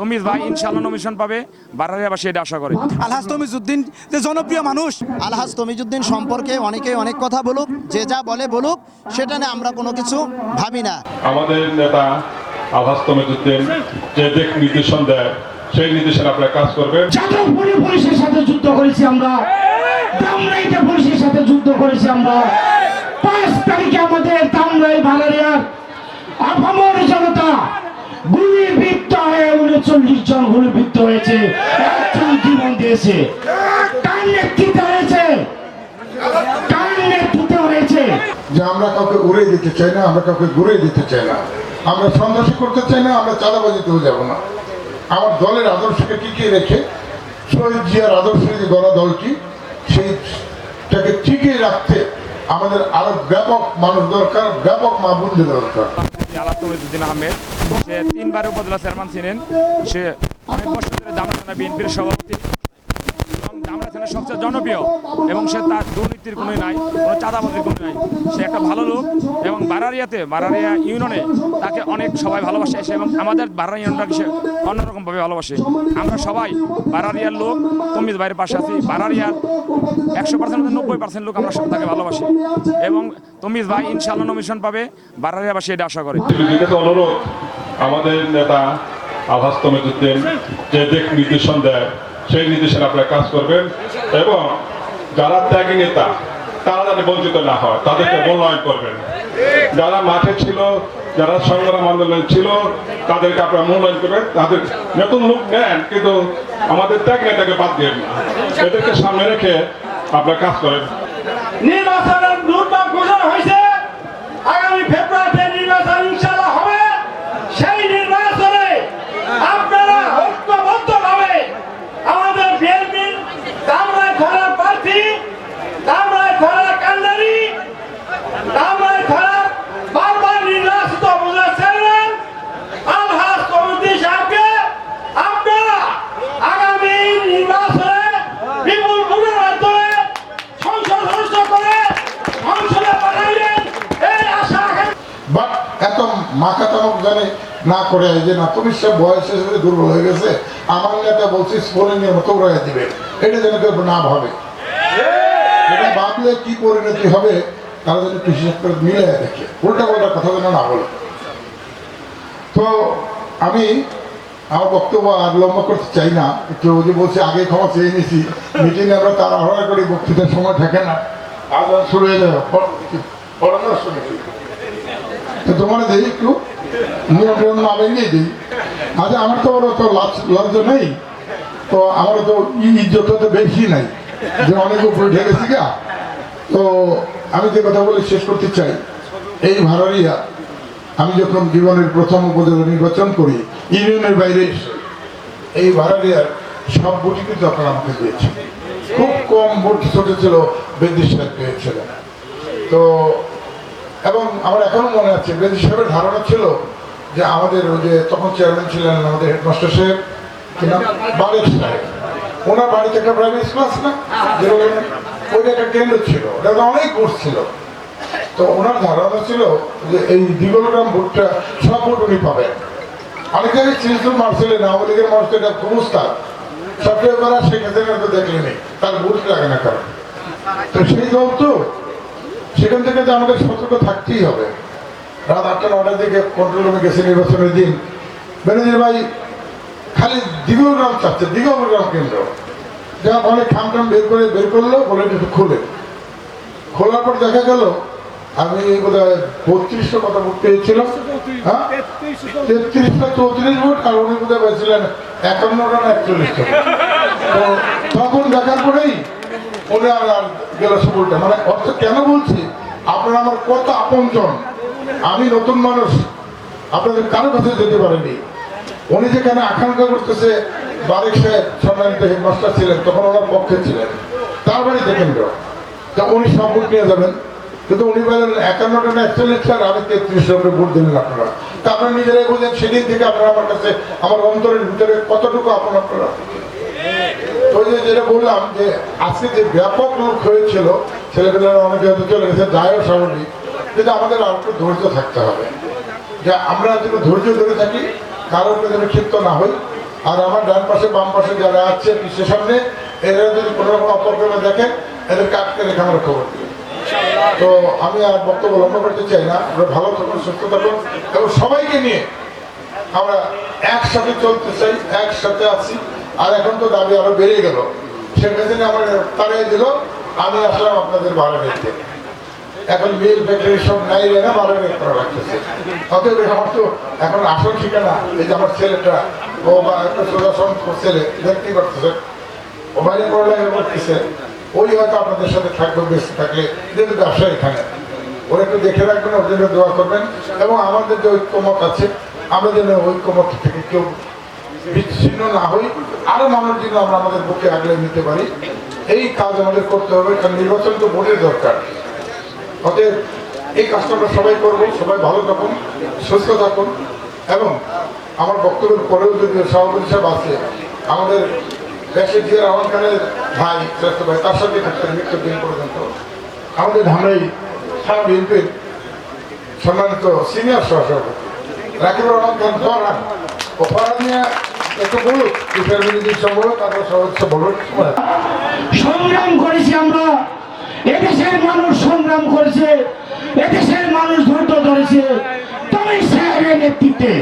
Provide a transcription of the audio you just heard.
তমিজ ভাই ইনশাআল্লাহ নমিশন পাবে বারারিয়াবাসী এটা আশা করে। আলহাজ তমিজুদ্দিন যে জনপ্রিয় মানুষ। আলহাজ তমিজুদ্দিন সম্পর্কে অনেকে অনেক কথা বলুক যে যা বলে বলুক সেটা নিয়ে আমরা কোনো কিছু ভাবি না। আমাদের নেতা আভাস তমিজুদ্দিন যে দিক নির্দেশন দেয় সেই নির্দেশনে আপনারা কাজ করবেন। যাদবপুরে পুলিশের সাথে যুদ্ধ করেছি আমরা। দামরাইতে পুলিশের সাথে যুদ্ধ করেছি আমরা। পাঁচ তারিখে আমাদের দামরাই ভাড়ারিয়ার আপামর জনতা হয়ে উনচল্লিশ জন গুলিবিদ্ধ হয়েছে। একজন জীবন দিয়েছে। চাই না, আমরা না। আমরা দলের আদর্শকে যে দলটি সেইটাকে রাখতে আমাদের আরও ব্যাপক মানুষ দরকার, ব্যাপক মা বন্ধু দরকার। আলাপ আহমেদ সে তিনবার উপজেলা চেয়ারম্যান ছিলেন। সে অনেক বছর ধরে থানা বিএনপির সভাপতি। দামরা থানা সবচেয়ে জনপ্রিয়। এবং সে তার দুর্নীতির কোনোই নাই, কোনো চাঁদাবাজির কোনো নাই। সে একটা ভালো লোক এবং বারারিয়াতে, বারারিয়া ইউনিয়নে তাকে অনেক সবাই ভালোবাসে সে এবং আমাদের বারারিয়া ইউনিয়নটাকে সে অন্যরকমভাবে ভালোবাসে। আমরা সবাই বারারিয়ার লোক তমিজ ভাইয়ের পাশে আছি। বারারিয়ার একশো পার্সেন্ট নব্বই পার্সেন্ট লোক আমরা তাকে ভালোবাসি। এবং তমিজ ভাই ইনশাআল্লাহ নমিশন পাবে। বারারিয়াবাসী এটা আশা করে। অনুরোধ, আমাদের নেতা আভাস তমিজুদ্দিন যে দিক নির্দেশন দেয় সেই নির্দেশনে আপনারা কাজ করবেন এবং যারা ত্যাগী নেতা, তারা যাতে বঞ্চিত না হয়, তাদেরকে মূল্যায়ন করবেন। যারা মাঠে ছিল, যারা সংগ্রাম আন্দোলন ছিল, তাদেরকে আপনারা মূল্যায়ন করবেন। তাদের নতুন লোক নেন, কিন্তু আমাদের ত্যাগ নেতাকে বাদ দিয়ে না। এদেরকে সামনে রেখে আপনারা কাজ করেন। নির্বাচনের দুর্ভাগ ঘোষণা হয়েছে আগামী ফেব্রুয়ারিতে নির্বাচন ইনশাল্লাহ হবে সেই নির্বাচনে আপনারা ঐক্যবদ্ধ ভাবে আমাদের বিএনপির দামরায় খরা প্রার্থী দামরায় খরা কান্দারি দামরায় খরা বারবার নির্বাচিত উপজেলা চেয়ারম্যান আলহাজ কমিটি সাহেবকে আপনারা আগামী নির্বাচনে বিপুল ভোটের মাধ্যমে সংসদ সদস্য করে সংসদে পাঠাইলেন এই আশা রাখেন বাট এত মাখাতামক জানে, না করে যে না, তুমি সব বয়সের সাথে দুর্বল হয়ে গেছে, আমার নেতা বলছি স্ফোরণের মতো উড়াই দিবে। এটা যেন কেউ না ভাবে। এটা ভাবলে কি পরিণতি হবে, তারা যেন একটু হিসাব মিলে দেখে। উল্টা পাল্টা কথা যেন না বলে। তো আমি আমার বক্তব্য আর লম্বা করতে চাই না। ওই যে বলছি, আগে ক্ষমা চেয়ে নিয়েছি মিটিংয়ে আমরা তাড়াহড়া করি, বক্তৃতার সময় থাকে না। আজান শুরু হয়ে যাবে। পড়ানোর শুনেছি তোমার দেই একটু টিয়ম না ভেঙে দিই। আচ্ছা আমার তো ওর তো লাজ- লজ্জা নেই। তো আমার তো ইজ্জত তো বেশি নাই। যে অনেক উপরে গেছি গা। তো আমি যে কথা বলে শেষ করতে চাই, এই ভাড়ারিয়া, আমি যখন জীবনের প্রথম উপজেলা নির্বাচন করি, ইউনিয়নের বাইরে এই ভাড়ারিয়ার সব কিন্তু আপনারা আমাকে দিয়েছেন। খুব কম ভোট ছোট ছিল বেদিস পেয়েছিলেন। তো এবং আমার এখনও মনে আছে বেদি সাহেবের ধারণা ছিল যে আমাদের ওই যে তখন চেয়ারম্যান ছিলেন আমাদের হেডমাস্টার সাহেব নাম? সাহেব। ওনার বাড়িতে একটা প্রাইভেট স্কুল আছে না? যেরকম ওইটা একটা কেন্দ্র ছিল। ওটা অনেক ভোট ছিল। তো ওনার ধারণা ছিল যে এই দিগলগ্রাম ভোটটা সব ভোট উনি পাবেন অনেক জায়গায় চিরচুর মারছিলেন আওয়ামী লীগের মানুষ তো এটা কুমস্তার সবচেয়ে করা শেখ তো দেখলেনি। তার ভোট লাগে না কারণ তো সেই দল তো সেখান থেকে তো আমাদের সতর্ক থাকতেই হবে। রাত আটটা নটার দিকে কন্ট্রোল রুমে গেছে নির্বাচনের দিন। বেনজির ভাই, খালি দিগলগ্রাম চাচ্ছে দিগলগ্রাম কেন্দ্র। যা অনেক খাম টাম বের করে, বের করল, বলে একটু খুলে। খোলার পর দেখা গেল, আমি বোধ হয় বত্রিশটা কথা ভোট পেয়েছিলাম। হ্যাঁ? তেত্রিশটা চৌত্রিশ ভোট, আর উনি বোধ হয় পেয়েছিলেন একান্নটা না একচল্লিশটা তো তখন দেখার পরেই উনি আর আর গেল সবুলটা মানে অর্থ কেন বলছি? আপনারা আমার কত আপনজন। আমি নতুন মানুষ। আপনাদের কারও কাছে যেতে পারেনি। উনি যেখানে আকাঙ্ক্ষা করতেছে বারেক সাহেব সম্মানিত হেডমাস্টার ছিলেন, তখন ওনার পক্ষে ছিলেন। তার বাড়িতে কেন্দ্র উনি ভোট নিয়ে যাবেন। কিন্তু উনি বলেন, একান্নটা না একচল্লিশটা, আর আমি তেত্রিশ জনকে ভোট দিলেন আপনারা। তা আপনারা নিজেরাই বুঝেন, সেদিন থেকে আপনারা আমার কাছে, আমার অন্তরের ভিতরে কতটুকু আপন আপনারা। তো যে যেটা বললাম যে আজকে যে ব্যাপক লোক হয়েছিল, ছেলেপেলেরা অনেকে হয়তো চলে গেছে দায়ও স্বাভাবিক, কিন্তু আমাদের আর একটু ধৈর্য থাকতে হবে। যে আমরা যেন ধৈর্য ধরে থাকি, কারোর যেন ক্ষিপ্ত না হই। আর আমার ডান পাশে, বাম পাশে যারা আছে পিছের সামনে, এরা যদি কোনো রকম অপকর্ম দেখেন এদেরকে আটকে রেখে আমরা খবর দিই তো আমি আর বক্তব্য লম্বা করতে চাই না, আমরা ভালো থাকুন, সুস্থ থাকুন, এবং সবাইকে নিয়ে আমরা একসাথে চলতে চাই, একসাথে আছি। আর এখন তো দাবি আরও বেড়ে গেল। শেখ হাসিনা আমার তাড়িয়ে দিল, আমি আসলাম আপনাদের ভাড়া নিতে এখন মিল ফ্যাক্টরি সব নাই রে না ভাড়া নিয়ে করা লাগতেছে অতএব আমার তো এখন আসল ঠিকানা, এই যে আমার ছেলেটা, ও বা একটা সুদর্শন ছেলে, দেখতে পারতেছে। ও বাইরে পড়ালেখা করতেছে। ওই হয়তো আপনাদের সাথে থাকবে বেশি থাকলে। যেহেতু ব্যবসা এখানে। ওরা একটু দেখে রাখবেন, ওর জন্য দোয়া করবেন। এবং আমাদের যে ঐক্যমত আছে, আমরা যেন ঐক্যমত থেকে কেউ বিচ্ছিন্ন না হই। আরও মানুষ যেন আমরা আমাদের বুকে আগলে নিতে পারি। এই কাজ আমাদের করতে হবে, কারণ নির্বাচন তো ভোটের দরকার। অতএব এই কাজটা আমরা সবাই করব, সবাই ভালো থাকুন, সুস্থ থাকুন, এবং আমার বক্তব্যের পরেও যদি সভাপতি সাহেব আছে, আমাদের দেশে জিয়া রহমান খানের ভাই, শ্রেষ্ঠ ভাই, তার সাথে থাকতেন মৃত্যুর দিন পর্যন্ত। আমাদের ধামরাই সারা বিএনপির সম্মানিত সিনিয়র সহসভাপতি রাকিবুর রহমান খান। সংগ্রাম করেছি আমরা। এদেশের মানুষ সংগ্রাম করেছে এদেশের মানুষ ধৈর্য ধরেছে। তবে সাহেবের নেতৃত্বে।